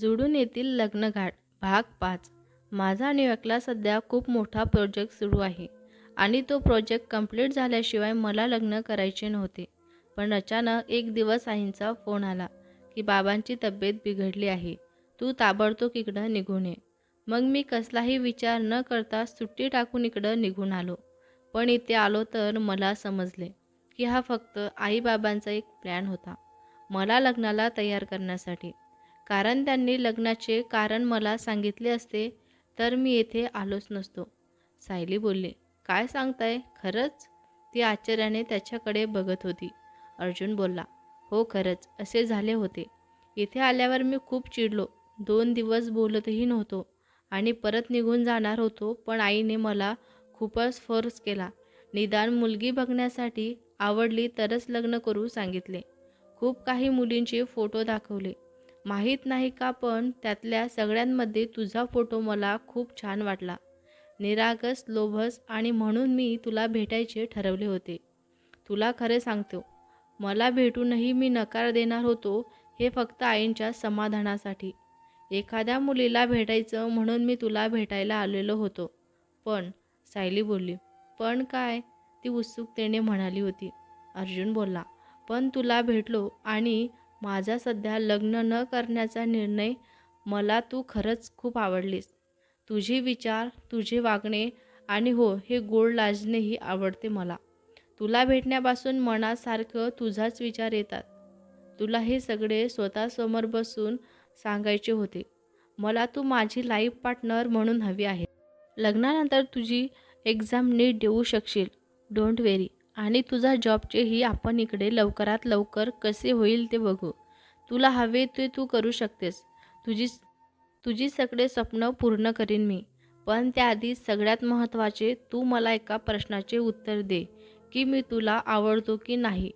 जुडून येथील लग्नघाट भाग पाच. माझा न्यूयॉर्कला सध्या खूप मोठा प्रोजेक्ट सुरू आहे आणि तो प्रोजेक्ट कंप्लीट झाल्याशिवाय मला लग्न करायचे नव्हते. पण अचानक एक दिवस आईंचा फोन आला की बाबांची तब्येत बिघडली आहे. तू ताबडतोब इकडं निघून ये. मग मी कसलाही विचार न करता सुट्टी टाकून इकडं निघून आलो. पण इथे आलो तर मला समजले की हा फक्त आईबाबांचा एक प्लॅन होता. मला लग्नाला तयार करण्यासाठी. कारण त्यांनी लग्नाचे कारण मला सांगितले असते तर मी येथे आलोच नसतो. सायली बोलली काय सांगताय? खरंच? ती आश्चर्याने त्याच्याकडे बघत होती. अर्जुन बोलला हो खरंच असे झाले होते. इथे आल्यावर मी खूप चिडलो. दोन दिवस बोलतही नव्हतो आणि परत निघून जाणार होतो पण आईने मला खूपच फोर्स केला. निदान मुलगी बघण्यासाठी आवडली तरच लग्न करू सांगितले. खूप काही मुलींचे फोटो दाखवले. माहीत नाही का पण त्यातल्या सगळ्यांमध्ये तुझा फोटो मला खूप छान वाटला. निरागस लोभस आणि म्हणून मी तुला भेटायचे ठरवले होते. तुला खरे सांगतो मला भेटूनही मी नकार देणार होतो हे फक्त आईंच्या समाधानासाठी. एखाद्या मुलीला भेटायचं म्हणून मी तुला भेटायला आलेलो होतो. पण सायली बोलली पण काय? ती उत्सुकतेने म्हणाली होती. अर्जुन बोलला पण तुला भेटलो आणि माझा सध्या लग्न न करण्याचा निर्णय मला तू खरंच खूप आवडलीस. तुझे विचार तुझे वागणे आणि हो हे गोड लाजणेही आवडते मला. तुला भेटण्यापासून मनासारखं तुझाच विचार येतात. तुला हे सगळे स्वतःसमोर बसून सांगायचे होते. मला तू माझी लाईफ पार्टनर म्हणून हवी आहे. लग्नानंतर तुझी एक्झाम नीट देऊ शकशील. डोंट वेरी आणि तुझा जॉबचेही आपण इकडे लवकरात लवकर कसे होईल ते बघू. तुला हवे ते तू करू शकतेस. तुझी तुझी सगळे स्वप्न पूर्ण करीन मी. पण त्याआधी सगळ्यात महत्त्वाचे तू मला एका प्रश्नाचे उत्तर दे की मी तुला आवडतो की नाही.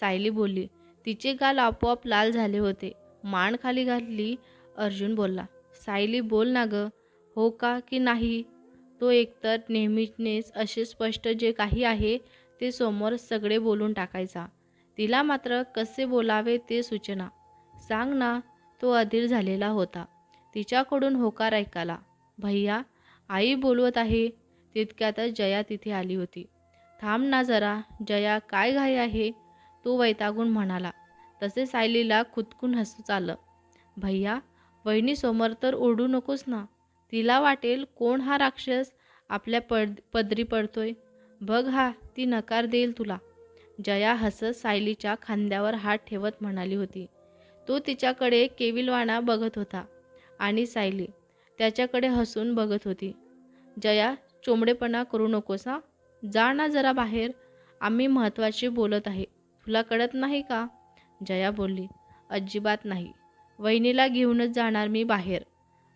सायली बोलली तिचे गाल आपोआप लाल झाले होते. मान खाली घातली अर्जुन बोलला. सायली बोल ना गं. हो का की नाही? तो एकतर नेहमीनेच असे स्पष्ट जे काही आहे ते समोर सगळे बोलून टाकायचा. तिला मात्र कसे बोलावे ते सूचना. सांग ना तो अधीर झालेला होता. तिच्याकडून होकार ऐकाला. भैया आई बोलवत आहे. तितक्यातच जया तिथे आली होती. थांब ना जरा जया काय घाई आहे? तो वैतागून म्हणाला. तसे सायलीला खुदकून हसू चालं भैया वहिनीसमोर तर ओढू नकोस ना. तिला वाटेल कोण हा राक्षस आपल्या पड पदरी पडतोय? बघ हा ती नकार देईल तुला. जया हसत सायलीच्या खांद्यावर हात ठेवत म्हणाली होती. तो तिच्याकडे केविलवाणा बघत होता आणि सायली त्याच्याकडे हसून बघत होती. जया चोंबडेपणा करू नकोस हा. जा ना जरा बाहेर. आम्ही महत्त्वाची बोलत आहे. तुला कळत नाही का? जया बोलली. अजिबात नाही. वहिनीला घेऊनच जाणार मी बाहेर.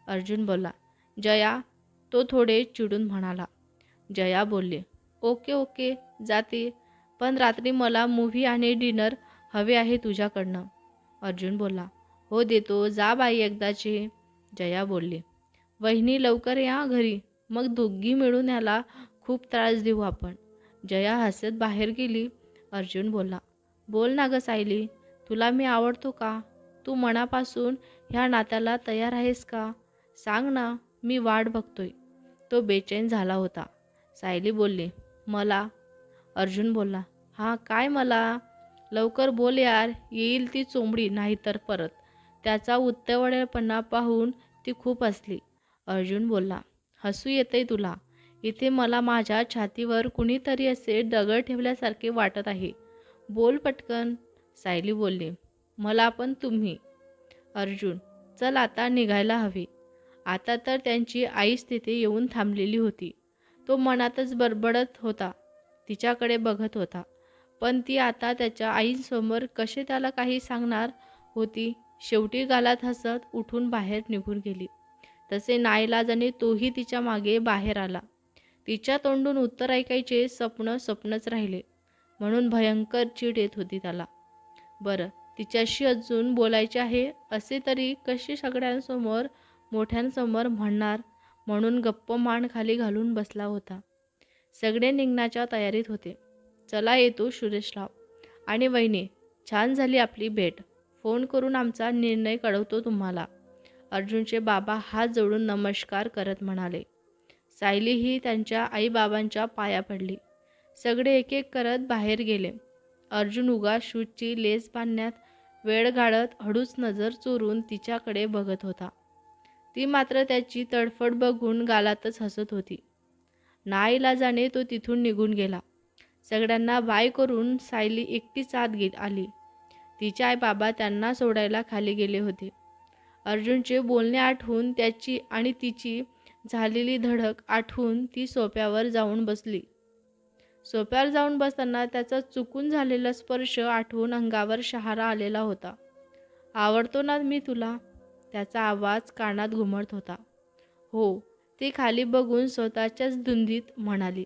अर्जुन बोलला. जया तो थोडे चिडून म्हणाला. जया बोलली. ओके ओके जाते. पण रात्री मला मूव्ही आणि डिनर हवे आहे तुझ्याकडनं. अर्जुन बोलला हो देतो. जा बाई एकदाची. जया बोलली वहिनी लवकर या घरी. मग दोघी मिळून याला खूप त्रास देऊ आपण. जया हसत बाहेर गेली. अर्जुन बोलला बोल ना गं सायली तुला मी आवडतो का? तू मनापासून ह्या नात्याला तयार आहेस का? सांग ना मी वाट बघतोय. तो बेचैन झाला होता. सायली बोलली मला. अर्जुन बोलला हां काय मला? लवकर बोल यार येईल ती चोंबडी नाहीतर परत. त्याचा उत्तवडेपणा पाहून ती खूप हसली. अर्जुन बोलला हसू येतंय तुला. इथे मला माझ्या छातीवर कुणीतरी असे दगड ठेवल्यासारखे वाटत आहे. बोल पटकन. सायली बोलली मला पण तुम्ही. अर्जुन चल आता निघायला हवे. आता तर त्यांची आईच तिथे येऊन थांबलेली होती. तो मनातच बडबडत होता. तिच्याकडे बघत होता. पण ती आता त्याच्या आईंसमोर कसे त्याला काही सांगणार होती. शेवटी गालात हसत उठून बाहेर निघून गेली. तसे नाईलाजाने तोही तिच्यामागे बाहेर आला. तिच्या तोंडून उत्तर ऐकायचे स्वप्न स्वप्नच राहिले. म्हणून भयंकर चीड येत होती त्याला. बरं तिच्याशी अजून बोलायचे आहे असे तरी कशी सगळ्यांसमोर मोठ्यांसमोर म्हणणार? म्हणून गप्प मान खाली घालून बसला होता. सगळे निघण्याच्या तयारीत होते. चला येतो सुरेशराव. आणि वहिनी छान झाली आपली भेट. फोन करून आमचा निर्णय कळवतो तुम्हाला. अर्जुनचे बाबा हात जोडून नमस्कार करत म्हणाले. सायलीही त्यांच्या आईबाबांच्या पाया पडली. सगळे एक एक करत बाहेर गेले. अर्जुन उगा शूजची लेस बांधण्यात वेळ गाळत हळूच नजर चोरून तिच्याकडे बघत होता. ती मात्र त्याची तडफड बघून गालातच हसत होती. नाईलाजाने तो तिथून निघून गेला. सगळ्यांना बाय करून सायली एकटीच आत गे आली. तिचे आई बाबा त्यांना सोडायला खाली गेले होते. अर्जुनचे बोलणे आठवून त्याची आणि तिची झालेली धडक आठवून ती सोप्यावर जाऊन बसली. सोप्यावर जाऊन बसताना त्याचा चुकून झालेला स्पर्श आठवून अंगावर शहारा आलेला होता. आवडतो ना मी तुला? त्याचा आवाज कानात घुमत होता. हो ती खाली बघून स्वतःच्याच धुंदीत म्हणाली.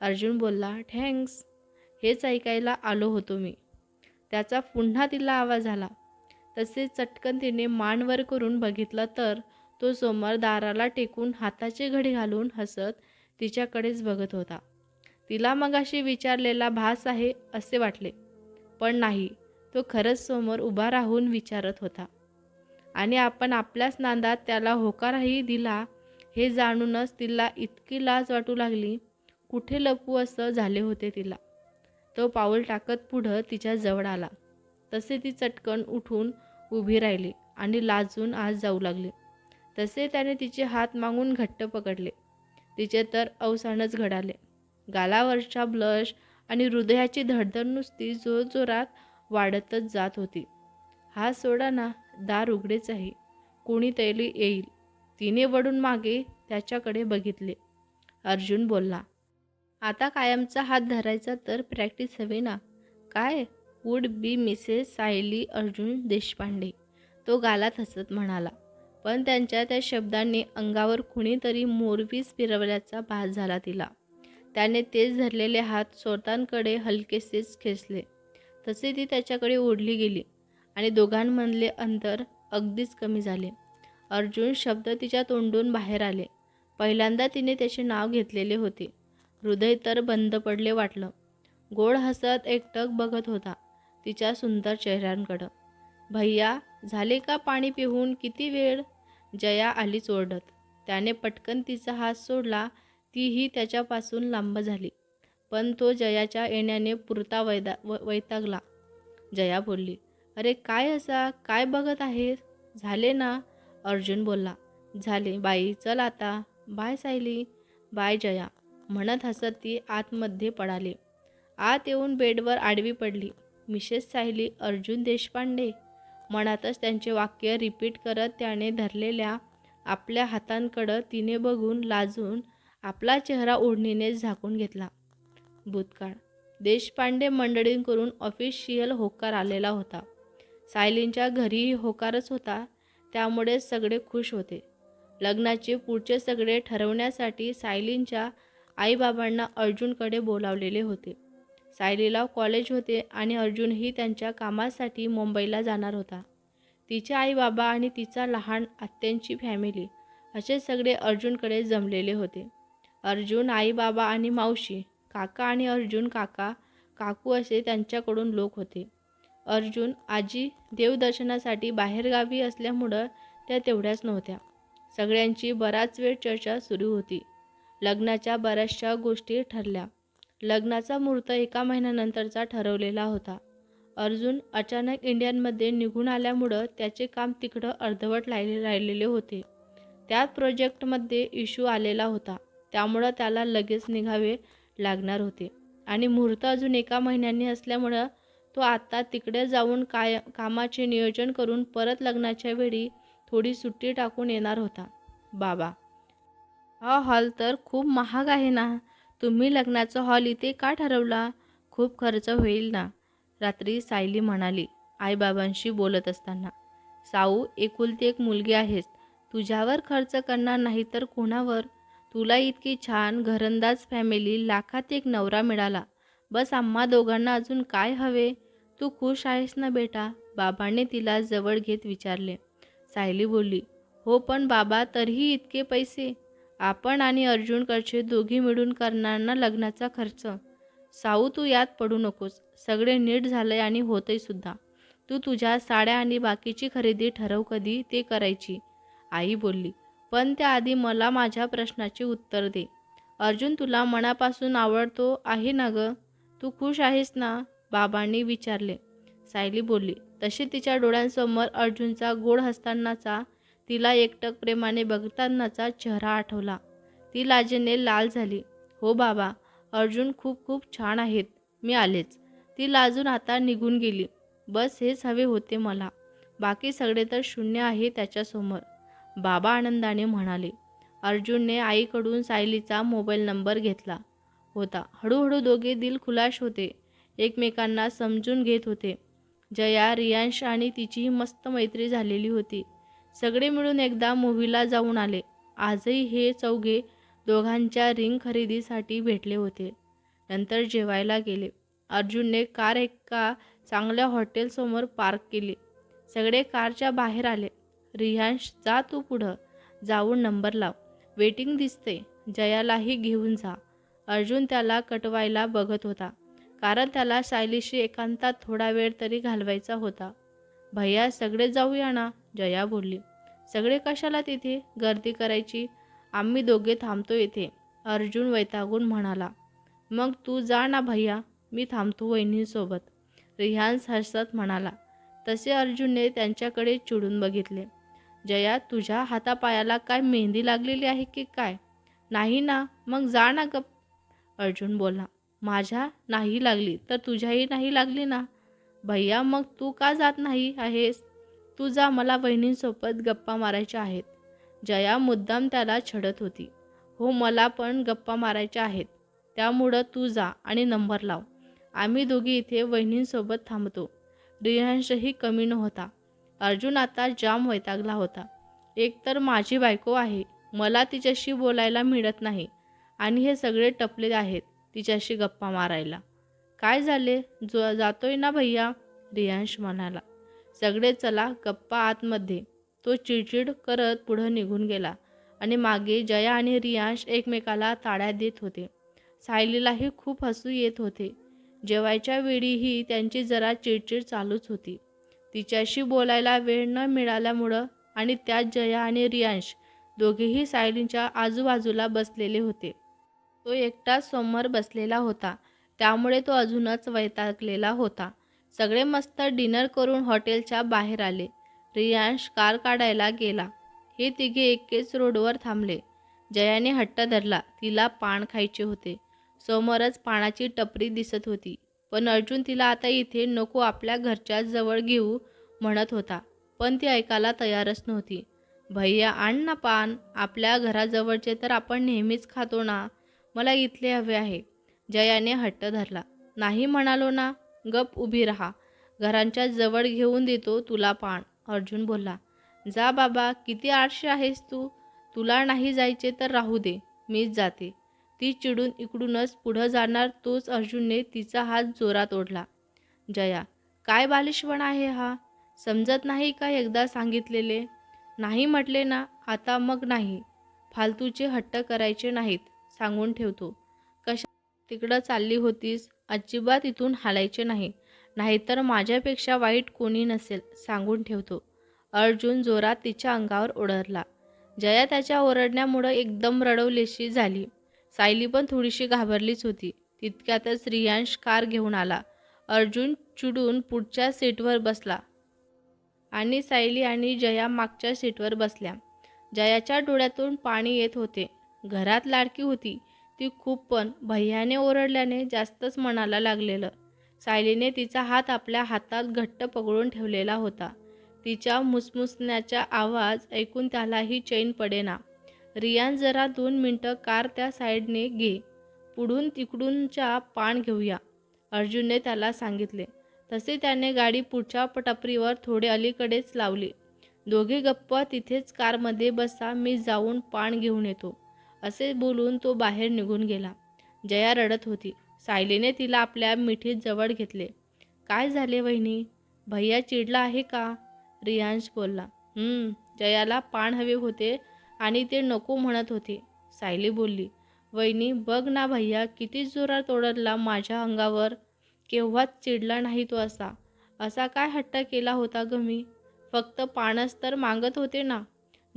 अर्जुन बोलला थँक्स. हेच ऐकायला आलो होतो मी. त्याचा पुन्हा तिला आवाज आला. तसे चटकन तिने मान वर करून बघितलं तर तो समोर दाराला टेकून हाताचे घडी घालून हसत तिच्याकडेच बघत होता. तिला मगाशी विचारलेला भास आहे असे वाटले. पण नाही तो खरंच समोर उभा राहून विचारत होता. आणि आपण आपल्याच नांदात त्याला होकारही दिला हे जाणूनच तिला इतकी लाज वाटू लागली. कुठे लपू असं झाले होते तिला. तो पाऊल टाकत पुढं तिच्या जवळ आला. तसे ती चटकन उठून उभी राहिली आणि लाजून आज जाऊ लागले. तसे त्याने तिचे हात मागून घट्ट पकडले. तिचे तर अवसानच घडाले. गालावरच्या ब्लश आणि हृदयाची धडधड नुसती जोरजोरात वाढतच जात होती. हा सोडा ना. दार उघडेच आहे. कोणी तैली येईल. तिने वडून मागे त्याच्याकडे बघितले. अर्जुन बोलला आता कायमचा हात धरायचा तर प्रॅक्टिस हवी ना? काय? Would be Mrs Sayali Arjun Deshpande. तो गालात हसत म्हणाला पण त्यांच्या त्या शब्दांनी अंगावर कुणीतरी मोरवीस फिरवल्याचा भास झाला तिला. त्याने तेच धरलेले हात स्वतःकडे हलकेसेच खेचले. तसे ती त्याच्याकडे ओढली गेली. आणि दोघांमधले अंतर अगदीच कमी झाले. अर्जुन शब्द तिच्या तोंडून बाहेर आले. पहिल्यांदा तिने त्याचे नाव घेतलेले होते. हृदय तर बंद पडले वाटलं. गोड हसत एकटक बघत होता तिच्या सुंदर चेहऱ्यांकडं. भैया झाले का पाणी पिऊन? किती वेळ? जया आलीच ओरडत त्याने पटकन तिचा हात सोडला तीही त्याच्यापासून लांब झाली. पण तो जयाच्या येण्याने पुरता वैदा व वैतागला. जया बोलली अरे काय असा? काय बघत आहेस? झाले ना अर्जुन बोलला. झाले. बाई चल आता. बाय सायली. बाय जया. म्हणत हसत ती आतमध्ये पडाली आत येऊन बेडवर आडवी पडली. मिसेस सायली अर्जुन देशपांडे. मनातच त्यांचे वाक्य रिपीट करत त्याने धरलेल्या आपल्या हातांकडं तिने बघून लाजून आपला चेहरा ओढणीने झाकून घेतला. भूतकाळ. देशपांडे मंडळींकडून ऑफिशियल होकार आलेला होता. सायलींच्या घरीही होकारच होता त्यामुळे सगळे खुश होते. लग्नाचे पुढचे सगळे ठरवण्यासाठी सायलींच्या आईबाबांना अर्जुनकडे बोलावलेले होते. सायलीला कॉलेज होते आणि अर्जुनही त्यांच्या कामासाठी मुंबईला जाणार होता. तिचे आईबाबा आणि तिचा लहान आत्यांची फॅमिली असे सगळे अर्जुनकडे जमलेले होते. अर्जुन आईबाबा आणि मावशी काका आणि अर्जुन काका काकू असे त्यांच्याकडून लोक होते. अर्जुन आजी देवदर्शनासाठी बाहेरगावी असल्यामुळं त्या तेवढ्याच नव्हत्या. सगळ्यांची बराच वेळ चर्चा सुरू होती. लग्नाच्या बऱ्याचशा गोष्टी ठरल्या. लग्नाचा मुहूर्त एका महिन्यानंतरचा ठरवलेला होता. अर्जुन अचानक इंडियनमध्ये निघून आल्यामुळं त्याचे काम तिकडं अर्धवट राहिले राहिलेले होते. त्यात प्रोजेक्टमध्ये इश्यू आलेला होता. त्यामुळं त्याला लगेच निघावे लागणार होते. आणि मुहूर्त अजून एका महिन्यांनी असल्यामुळं तो आता तिकडे जाऊन काय कामाचे नियोजन करून परत लग्नाच्या वेळी थोडी सुट्टी टाकून येणार होता. बाबा हा हॉल तर खूप महाग आहे ना? तुम्ही लग्नाचा हॉल इथे का ठरवला? खूप खर्च होईल ना? रात्री सायली म्हणाली आईबाबांशी बोलत असताना. साऊ एकुलती एक मुलगी आहेस. तुझ्यावर खर्च करणार नाही तर कोणावर? तुला इतकी छान घरंदाज फॅमिली लाखात एक नवरा मिळाला. बस आम्हा दोघांना अजून काय हवे? तू खुश आहेस ना बेटा? बाबांनी तिला जवळ घेत विचारले. सायली बोलली हो पण बाबा तरीही इतके पैसे? आपण आणि अर्जुनकडचे दोघी मिळून करणार ना लग्नाचा खर्च? साऊ तू यात पडू नकोस. सगळे नीट झालंय आणि होतंय सुद्धा. तू तुझ्या साड्या आणि बाकीची खरेदी ठरव कधी ते करायची. आई बोलली पण त्याआधी मला माझ्या प्रश्नाचे उत्तर दे. अर्जुन तुला मनापासून आवडतो आहे ना गं? तू खुश आहेस ना? बाबांनी विचारले. सायली बोलली तशी तिच्या डोळ्यांसमोर अर्जुनचा गोड हसतानाचा तिला एकटक प्रेमाने बघतानाचा चेहरा आठवला. ती लाजेने लाल झाली. हो बाबा अर्जुन खूप खूप छान आहेत. मी आलेच. ती लाजून आता निघून गेली. बस हेच हवे होते मला. बाकी सगळे तर शून्य आहे त्याच्यासमोर. बाबा आनंदाने म्हणाले. अर्जुनने आईकडून सायलीचा मोबाईल नंबर घेतला. होता. हळूहळू दोघे दिल खुलाश होते. एकमेकांना समजून घेत होते. जया रियांश आणि तिचीही मस्त मैत्री झालेली होती. सगळे मिळून एकदा मूव्हीला जाऊन आले. आजही हे चौघे दोघांच्या रिंग खरेदीसाठी भेटले होते. नंतर जेवायला गेले. अर्जुनने कार एका चांगल्या हॉटेलसमोर पार्क केली. सगळे कारच्या बाहेर आले. रियांश जा तू पुढं. जाऊन नंबर लाव. वेटिंग दिसते. जयालाही घेऊन जा. अर्जुन त्याला कटवायला बघत होता. कारण त्याला सायलीशी एकांतात थोडा वेळ तरी घालवायचा होता. भैया सगळे जाऊया ना? जया बोलली. सगळे कशाला तिथे? गर्दी करायची. आम्ही दोघे थांबतो इथे अर्जुन वैतागून म्हणाला. मग तू जा ना भैया मी थांबतो वहिनींसोबत रिहान्स हसत म्हणाला. तसे अर्जुनने त्यांच्याकडे चिडून बघितले. जया तुझ्या हातापायाला काय मेहंदी लागलेली आहे की काय? नाही ना मग जा ना गप्प अर्जुन बोलला माझ्या नाही लागली तर तुझ्याही नाही लागली ना? भैया मग तू का जात नाही आहेस? तू जा मला बहिणींसोबत गप्पा मारायच्या आहेत. जया मुद्दाम त्याला छडत होती. हो मला पण गप्पा मारायच्या आहेत. त्यामुळं तू जा आणि नंबर लाव. आम्ही दोघी इथे वहिनींसोबत थांबतो. रियांशही कमी नव्हता. अर्जुन आता जाम वैतागला होता. एक तर माझी बायको आहे. मला तिच्याशी बोलायला मिळत नाही. आणि हे सगळे टपले आहेत तिच्याशी गप्पा मारायला. काय झाले? जो जातोय ना भैया? रियांश म्हणाला. सगळे चला गप्पा आतमध्ये. तो चिडचिड करत पुढं निघून गेला आणि मागे जया आणि रियांश एकमेकाला ताड्या देत होते. सायलीलाही खूप हसू येत होते. जेवायच्या वेळीही त्यांची जरा चिडचिड चालूच होती. तिच्याशी बोलायला वेळ न मिळाल्यामुळं आणि त्यात जया आणि रियांश दोघेही सायलींच्या आजूबाजूला बसलेले होते. तो एकटाच समोर बसलेला होता. त्यामुळे तो अजूनच वैतागलेला होता. सगळे मस्त डिनर करून हॉटेलच्या बाहेर आले. रियांश कार काढायला गेला. हे तिघे एकेच रोडवर थांबले. जयाने हट्ट धरला. तिला पान खायचे होते. समोरच पानाची टपरी दिसत होती. पण अर्जुन तिला आता इथे नको आपल्या घरच्या जवळ घेऊ म्हणत होता. पण ती ऐकायला तयारच नव्हती. भैया आण ना पान. आपल्या घराजवळचे तर आपण नेहमीच खातो ना. मला इथले हवे आहे. जयाने हट्ट धरला. नाही म्हणालो ना? गप उभी राहा. घरांच्या जवळ घेऊन देतो तुला पाण. अर्जुन बोलला. जा बाबा किती आळशी आहेस तू? तुला नाही जायचे तर राहू दे. मीच जाते. ती चिडून इकडूनच पुढं जाणार तोच अर्जुनने तिचा हात जोरात ओढला. जया काय बालिशवण आहे हा? समजत नाही का एकदा सांगितलेले? नाही म्हटले ना? आता मग नाही. फालतूचे हट्ट करायचे नाहीत. सांगून ठेवतो. कशा तिकडं चालली होतीस? अजिबात इथून हालायचे नाही. नाहीतर माझ्यापेक्षा वाईट कोणी नसेल सांगून ठेवतो. अर्जुन जोरात तिच्या अंगावर ओढरला. जया त्याच्या ओरडण्यामुळं एकदम रडवलेशी झाली. सायली पण थोडीशी घाबरलीच होती. तितक्यातच रियांश कार घेऊन आला. अर्जुन चिडून पुढच्या सीटवर बसला. आणि सायली आणि जया मागच्या सीटवर बसल्या. जयाच्या डोळ्यातून पाणी येत होते. घरात लाडकी होती. ती खूप पण भैयाने ओरडल्याने जास्तच मनाला लागलेलं. सायलीने तिचा हात आपल्या हातात घट्ट पकडून ठेवलेला होता. तिच्या मुसमुसण्याचा आवाज ऐकून त्यालाही चैन पडेना. रियान जरा दोन मिनटं कार त्या साईडने घे. पुढून तिकडूनच्या पान घेऊया. अर्जुनने त्याला सांगितले. तसे त्याने गाडी पुढच्या टपरीवर थोडे अलीकडेच लावली. दोघे गप्प तिथेच कारमध्ये बसा मी जाऊन पान घेऊन येतो. असे बोलून तो बाहेर निघून गेला. जया रडत होती. सायलीने तिला आपल्या मिठीत जवळ घेतले. काय झाले वहिनी? भैया चिडला आहे का? रियांश बोलला. जयाला पान हवे होते आणि ते नको म्हणत होते. सायली बोलली. वहिनी बघ ना भैया किती जोरात ओढरला माझ्या अंगावर. केव्हाच चिडला नाही तो असा. असा काय हट्ट केला होता ग मी? फक्त पानच तर मागत होते ना.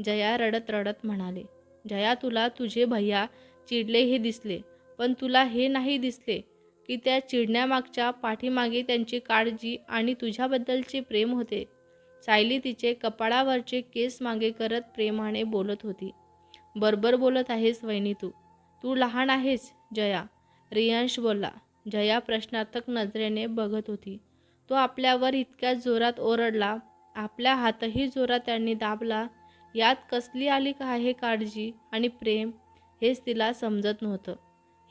जया रडत रडत म्हणाले. जया तुला तुझे भैया चिडले हे दिसले पण तुला हे नाही दिसले की त्या चिडण्यामागच्या पाठीमागे त्यांची काळजी आणि तुझ्याबद्दलचे प्रेम होते. सायली तिचे कपाळावरचे केस मागे करत प्रेमाने बोलत होती. बरोबर बोलत आहेस वहिनी तू. तू लहान आहेस जया. रियांश बोलला. जया प्रश्नार्थक नजरेने बघत होती. तो आपल्यावर इतक्या जोरात ओरडला. आपल्या हातही जोरात त्यांनी दाबला. यात कसली आली का आहे काळजी आणि प्रेम हेच तिला समजत नव्हतं.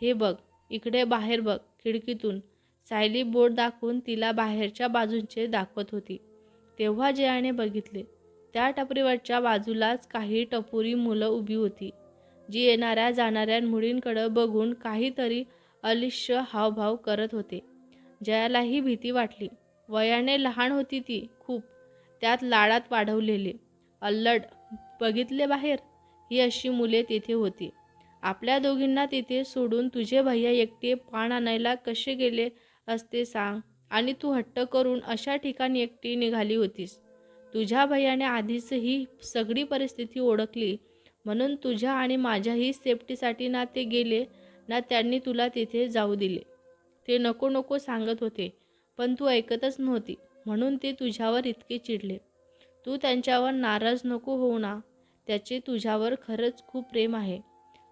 हे बघ इकडे बाहेर बघ खिडकीतून. सायली बोट दाखवून तिला बाहेरच्या बाजूंचे दाखवत होती. तेव्हा जयाने बघितले त्या टपरीवरच्या बाजूलाच काही टपोरी मुलं उभी होती जी येणाऱ्या जाणाऱ्या मुलींकडं बघून काहीतरी अलिश्य हावभाव करत होते. जयालाही भीती वाटली. वयाने लहान होती ती खूप त्यात लाडात वाढवलेले. अल्लड बघितले बाहेर? ही अशी मुले तिथे होती. आपल्या दोघींना तिथे सोडून तुझे भैया एकटे पान आणायला कसे गेले असते सांग. आणि तू हट्ट करून अशा ठिकाणी एकटी निघाली होतीस. तुझ्या भैयाने आधीच ही सगळी परिस्थिती ओळखली. म्हणून तुझ्या आणि माझ्याही सेफ्टीसाठी ना ते गेले ना त्यांनी तुला तिथे जाऊ दिले. ते नको नको सांगत होते पण तू ऐकतच नव्हती. म्हणून ते तुझ्यावर इतके चिडले. तू त्यांच्यावर नाराज नको होऊ ना. त्याचे तुझ्यावर खरंच खूप प्रेम आहे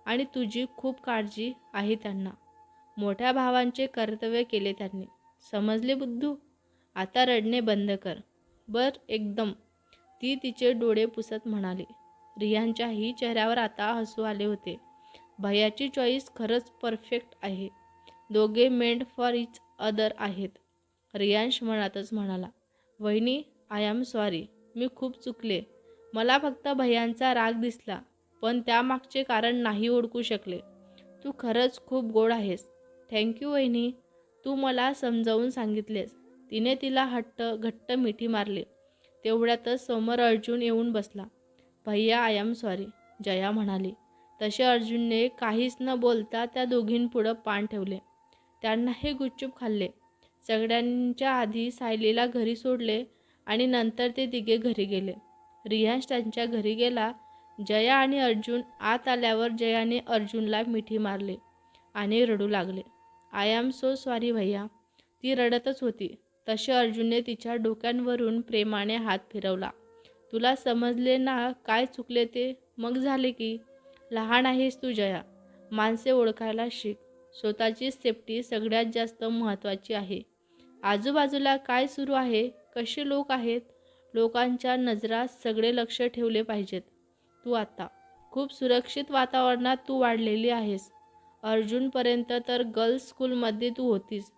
आणि तुझी खूप काळजी आहे त्यांना. मोठ्या भावांचे कर्तव्य केले त्यांनी. समजले बुद्धू? आता रडणे बंद कर. बर एकदम. ती तिचे डोळे पुसत म्हणाली. रियांच्याही चेहऱ्यावर आता हसू आले होते. भयाची चॉईस खरंच परफेक्ट आहे. दोघे मेंड फॉर इच अदर आहेत. रियांश मनातच म्हणाला. वहिनी आय एम सॉरी. मी खूप चुकले. मला फक्त भयांचा राग दिसला पण त्यामागचे कारण नाही ओळखू शकले. तू खरंच खूप गोड आहेस. थँक्यू वहिनी. तू मला समजावून सांगितलेस. तिने तिला हट्ट घट्ट मिठी मारली. तेवढ्यातच समोर अर्जुन येऊन बसला. भैया आय एम सॉरी जया म्हणाली. तसे अर्जुनने काहीच न बोलता त्या दोघींपुढं पान ठेवले. त्यांनाही गुपचूप खाल्ले. सगळ्यांच्या आधी सायलीला घरी सोडले आणि नंतर ते तिघे घरी गेले. रियांश त्यांच्या घरी गेला. जया आणि अर्जुन आत आल्यावर जयाने अर्जुनला मिठी मारली आणि रडू लागले. आय एम सो सॉरी भैया. ती रडतच होती. तसे अर्जुनने तिच्या डोक्यांवरून प्रेमाने हात फिरवला. तुला समजले ना काय चुकले ते? मग झाले की? लहान आहेस तू जया. माणसे ओळखायला शिक. स्वतःची सेफ्टी सगळ्यात जास्त महत्त्वाची आहे. आजूबाजूला काय सुरू आहे? कसे लोक आहेत? लोकांच्या नजरात सगळे लक्ष ठेवले पाहिजेत. तू आता. खूप सुरक्षित वातावरणात तू वाढलेली आहेस. अर्जुनपर्यंत तर गर्ल्स स्कूलमध्ये तू होतीस.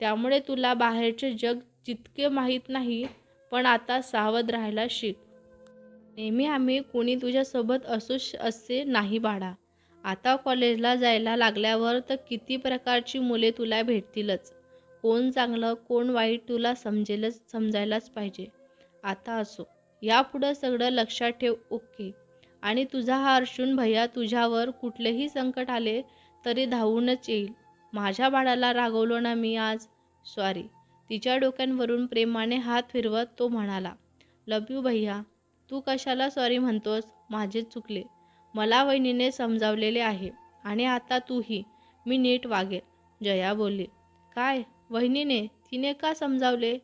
त्यामुळे तुला बाहेरचे जग जितके माहीत नाही पण आता सावध राहायला शिक. नेहमी आम्ही कोणी तुझ्यासोबत असू असे नाही बाळा. आता कॉलेजला जायला लागल्यावर तर किती प्रकारची मुले तुला भेटतीलच. कोण चांगलं कोण वाईट तुला समजेलच समजायलाच पाहिजे. आता असो. यापुढं सगळं लक्षात ठेव ओके. आणि तुझा हा अर्शून भैया तुझ्यावर कुठलेही संकट आले तरी धावूनच येईल. माझ्या बाळाला रागवलो ना मी आज? सॉरी तिच्या डोक्यांवरून प्रेमाने हात फिरवत तो म्हणाला लव यू भैया. तू कशाला सॉरी म्हणतोस? माझे चुकले. मला वहिनीने समजावलेले आहे. आणि आता तूही. मी नीट वागेल जया बोलली काय? वहिनीने तिने का समजावले?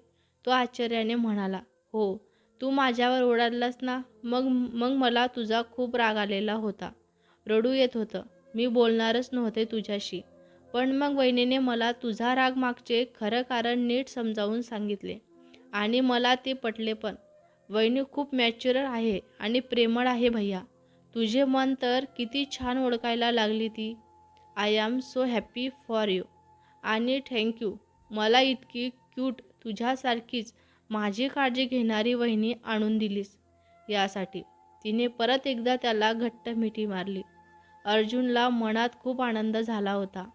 तो आश्चर्याने म्हणाला हो तू माझ्यावर ओढाडलास ना मग मग मला तुझा खूप राग आलेला होता. रडू येत होतं. मी बोलणारच नव्हते तुझ्याशी. पण मग वहिनीने मला तुझा राग मागचे खरं कारण नीट समजावून सांगितले. आणि मला ते पटले पण. वहिनी खूप मॅच्युअर आहे आणि प्रेमळ आहे भैया. तुझे मन तर किती छान ओळखायला लागली ती. I am so happy for you आणि थँक्यू मला इतकी क्यूट तुझ्यासारखीच माझी काळजी घेणारी वहिनी आणून दिलीस. यासाठी तिने परत एकदा त्याला घट्ट मिठी मारली. अर्जुनला मनात खूप आनंद झाला होता.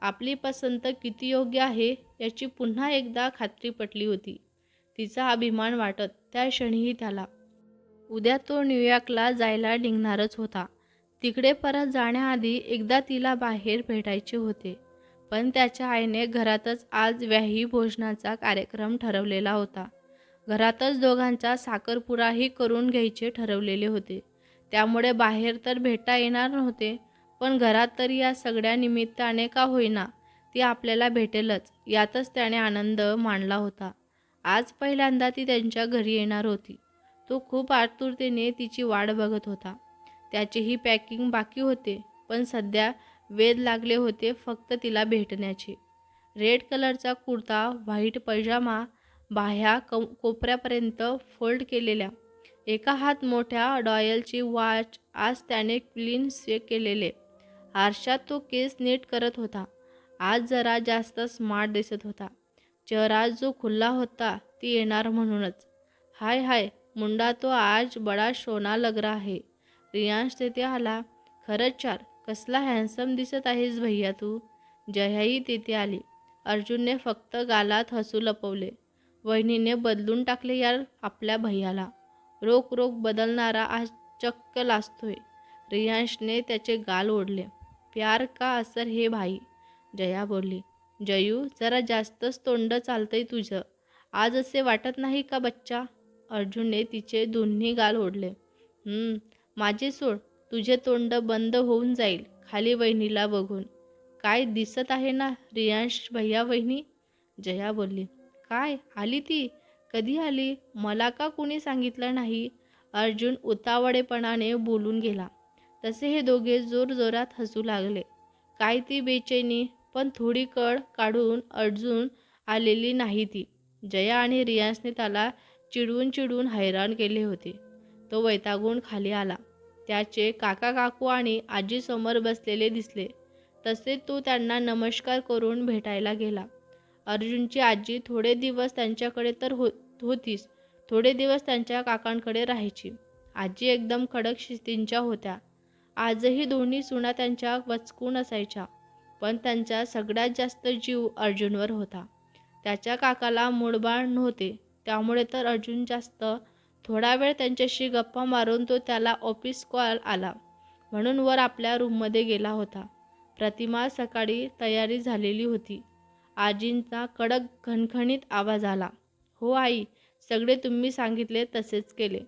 आपली पसंत किती योग्य आहे याची पुन्हा एकदा खात्री पटली होती. तिचा अभिमान वाटत त्या क्षणीही त्याला उद्या तो न्यूयॉर्कला जायला निघणारच होता. तिकडे परत जाण्याआधी एकदा तिला बाहेर भेटायचे होते. पण त्याच्या आईने घरातच आज व्याही भोजनाचा कार्यक्रम ठरवलेला होता. घरातच दोघांचा साखरपुराही करून घ्यायचे ठरवलेले होते. त्यामुळे बाहेर तर भेटता येणार नव्हते पण घरात तरी या सगळ्या निमित्ताने का होईना ती आपल्याला भेटेलच यातच त्याने आनंद मानला होता. आज पहिल्यांदा ती त्यांच्या घरी येणार होती. तो खूप आतुरतेने तिची वाट बघत होता. त्याचीही पॅकिंग बाकी होते पण सध्या वेद लागले होते फक्त तिला भेटण्याचे. रेड कलरचा कुर्ता व्हाईट पैजामा बाह्या क कोपऱ्यापर्यंत फोल्ड केलेल्या. एका हात मोठ्या डॉयलची वॉच आज त्याने क्लीन से केलेले. आरशात तो केस नीट करत होता. आज जरा जास्त स्मार्ट दिसत होता. चेहरा जो खुल्ला होता ती येणार म्हणूनच. हाय हाय मुंडा तो आज बडा शोना लग रहा है रियांश तेथे आला. खरंच चार कसला हॅन्सम दिसत आहेस भैया तू. जयाही तेथे आली. अर्जुनने फक्त गालात हसू लपवले. वहिनीने बदलून टाकले यार आपल्या भैयाला. रोक रोक बदलणारा आज चक्क लाजतोय. रियांशने त्याचे गाल ओढले. प्यार का असर हे भाई? जया बोलली. जयू जरा जास्तच तोंड चालतंय तुझं. आज असे वाटत नाही का बच्चा? अर्जुनने तिचे दोन्ही गाल ओढले. माझे सोड. तुझे तोंड बंद होऊन जाईल खाली वहिनीला बघून. काय दिसत आहे ना रियांश भैया वहिनी? जया बोलली काय? आली ती? कधी आली? मला का कुणी सांगितलं नाही? अर्जुन उतावळेपणाने बोलून गेला. तसे हे दोघे जोरजोरात हसू लागले. काय ती बेचैनी? पण थोडी कळ काढून अर्जुन आलेली नाही ती. जया आणि रियांशने त्याला चिडवून चिडवून हैराण केले होते. तो वैतागून खाली आला. त्याचे काका काकू आणि आजी समोर बसलेले दिसले. तसे तो त्यांना नमस्कार करून भेटायला गेला. अर्जुनची आजी थोडे दिवस त्यांच्याकडे तर हो होतीच. थोडे दिवस त्यांच्या काकांकडे राहायची. आजी एकदम कडक शिस्तींच्या होत्या. आजही दोन्ही सुना त्यांच्या वचकून असायच्या पण त्यांचा सगळ्यात जास्त जीव अर्जुनवर होता. त्याच्या काकाला मूडबाळ नव्हते त्यामुळे तर अर्जुन जास्त थोडा वेळ त्यांच्याशी गप्पा मारून तो त्याला ऑफिस कॉल आला. म्हणून वर आपल्या रूममध्ये गेला होता. प्रतिमा सकाळी तयारी झालेली होती. आजींचा कडक खणखणीत आवाज आला. हो आई सगळे तुम्ही सांगितले तसेच केले.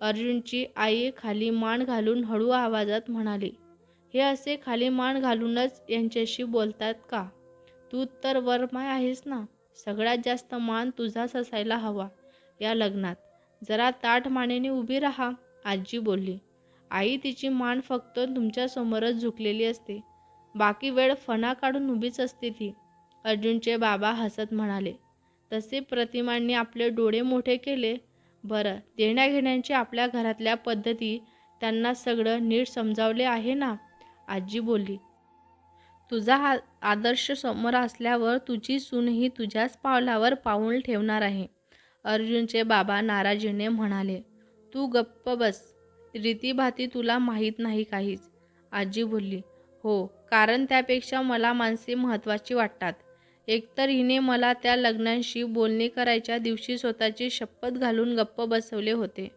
अर्जुनची आई खाली मान घालून हळू आवाजात म्हणाली हे असे खाली मान घालूनच यांच्याशी बोलतात का? तू तर वरमाय आहेस ना. सगळ्यात जास्त मान तुझाच असायला हवा या लग्नात. जरा ताठ मानेने उभी राहा आजी बोलली. आई तिची मान फक्त तुमच्यासमोरच झुकलेली असते. बाकी वेळ फणा काढून उभीच असते ती. अर्जुनचे बाबा हसत म्हणाले. तसे प्रतिमांनी आपले डोळे मोठे केले. बरं देण्याघेण्याची आपल्या घरातल्या पद्धती त्यांना सगळं नीट समजावले आहे ना? आजी बोलली. तुझा हा आदर्श समोर असल्यावर तुझी सूनही तुझ्याच पावलावर पाऊल ठेवणार आहे. अर्जुनचे बाबा नाराजीने म्हणाले तू गप्प बस. रीतीभाती तुला माहीत नाही काहीच. आजी बोलली हो कारण त्यापेक्षा मला माणसे महत्त्वाची वाटतात. एकतर हिने मला त्या लग्नांशी बोलणी करायच्या दिवशी स्वतःची शपथ घालून गप्प बसवले होते.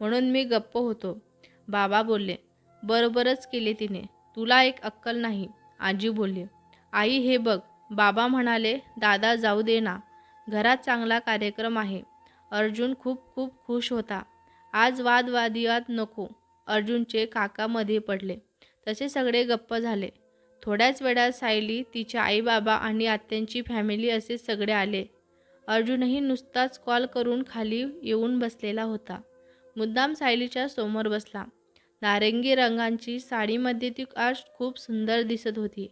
म्हणून मी गप्प होतो. बाबा बोलले बरोबरच केले तिने. तुला एक अक्कल नाही. आजी बोलली आई हे बघ. बाबा म्हणाले दादा जाऊ दे ना. घरात चांगला कार्यक्रम आहे. अर्जुन खूप खूप खुश होता. आज वादवादिवाद नको. अर्जुनचे काका मध्ये पडले. तसे सगळे गप्प झाले. थोड्याच वेळात सायली तिचे आईबाबा आणि आत्यांची फॅमिली असे सगळे आले. अर्जुनही नुसताच कॉल करून खाली येऊन बसलेला होता. मुद्दाम सायलीच्या समोर बसला. नारंगी रंगांची साडीमध्ये ती आज खूप सुंदर दिसत होती.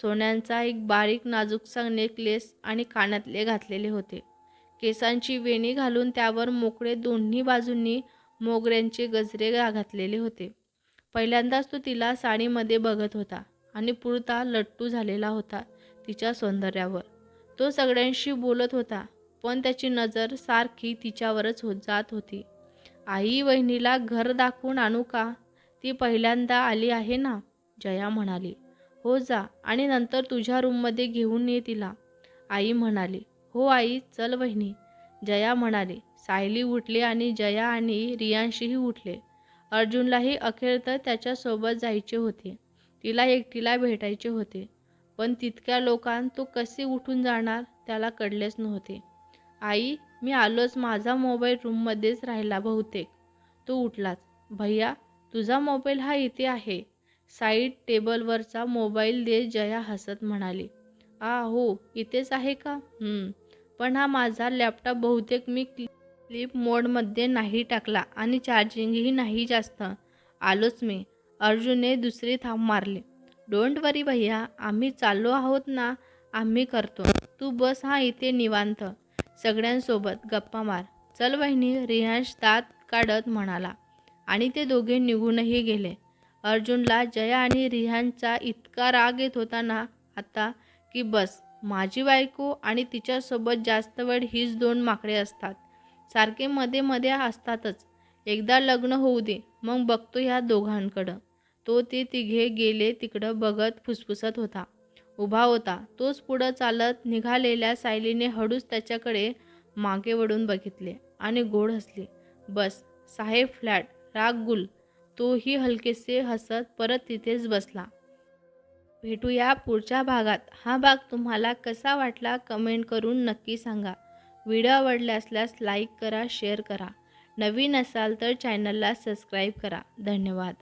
सोन्यांचा एक बारीक नाजूकसा नेकलेस आणि कानातले घातलेले होते. केसांची वेणी घालून त्यावर मोकळे दोन्ही बाजूंनी मोगऱ्यांचे गजरे घातलेले होते. पहिल्यांदाच तो तिला साडीमध्ये बघत होता आणि पुरता लट्टू झालेला होता तिच्या सौंदर्यावर. तो सगळ्यांशी बोलत होता पण त्याची नजर सारखी तिच्यावरच होत जात होती. आई वहिनीला घर दाखवून आणू का? ती पहिल्यांदा आली आहे ना? जया म्हणाली. हो जा आणि नंतर तुझ्या रूममध्ये घेऊन ये तिला. आई म्हणाली हो आई चल वहिनी. जया म्हणाली सायली उठली आणि जया आणि रियांशीही उठले. अर्जुनलाही अखेर तर त्याच्यासोबत जायचे होते. तिला एकटीला भेटायचे होते. पण तितक्या लोकांत तो कसे उठून जाणार त्याला कळलेच नव्हते. आई मी आलोच माझा मोबाईल रूममध्येच राहिला बहुतेक. तो उठलाच भैया तुझा मोबाईल हा इथे आहे. साईड टेबलवरचा मोबाईल दे जया हसत म्हणाली. आ हो इथेच आहे का? पण हा माझा लॅपटॉप बहुतेक मी क्लि क्लिप मोडमध्ये नाही टाकला आणि चार्जिंगही नाही जास्त. आलोच मी. अर्जुनने दुसरी थांब मारली. डोंट वरी भैया आम्ही चाललो आहोत ना आम्ही करतो. तू बस हा इथे निवांत. सगळ्यांसोबत गप्पा मार. चल बहिणी रिहांश दात काढत म्हणाला. आणि ते दोघे निघूनही गेले. अर्जुनला जया आणि रिहानचा इतका राग येत होता ना आता की बस माझी बायको आणि तिच्यासोबत जास्त वेळ हीच दोन माकडे असतात. सारखे मध्ये मध्ये असतातच. एकदा लग्न होऊ दे मग बघतो ह्या दोघांकडं. तो ते तिघे गेले तिकडं बघत फुसफुसत होता. उभा होता तोच पुढं चालत निघालेल्या सायलीने हळूच त्याच्याकडे मागे वळून बघितले आणि गोड हसले. बस साहेब फ्लॅट राग गुल. तोही हलकेसे हसत परत तिथेच बसला. भेटूया पुढच्या भागात. हा भाग तुम्हाला कसा वाटला कमेंट करून नक्की सांगा. व्हिडिओ आवडला असल्यास लाईक करा शेअर करा. नवीन असाल तर चॅनलला सबस्क्राईब करा. धन्यवाद.